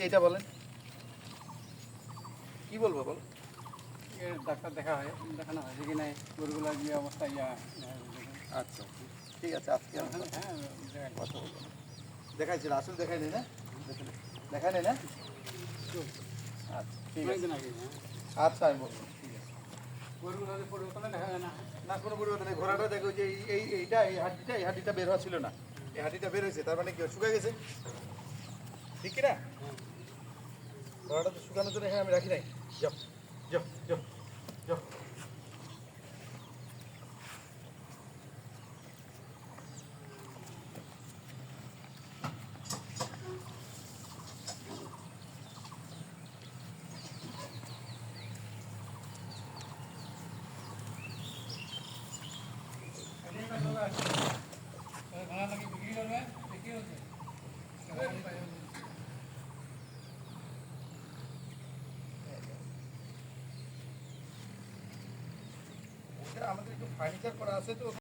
যে এটা বলেন। কি বলব বল? ডাক্তার দেখা হয় দেখানো হয় কি নাই গরুগুলার যে অবস্থা ইয়া আচ্ছা ঠিক আছে আজকে হ্যাঁ দেখাই। কথা বলব দেখাইছিল আসলে দেখাই নেই না? দেখাই নেই না? আচ্ছা ঠিক আছে। হ্যাঁ। আচ্ছা আমি বলব। ঠিক আছে। গরুগুলোর পরিবর্তনে দেখা যায় না। কোনো পরিবর্তন নেই ঘোড়াটা দেখো যে এই- এই এইটা এই হাড্ডিটা এই হাড্ডিটা বের হওয়া ছিল না। এই হাড্ডিটা বের হয়েছে তার মানে কি শুকায় গেছে? ঠিক কি না ঘোড়াটা তো শুকানোর জন্য এখানে আমি রাখি নাই যাও যাও যাও যাও ঘোড়া নাকি বিক্রি করবে বিক্রি হচ্ছে আমাদের একটু ফার্নিচার করা আছে তো।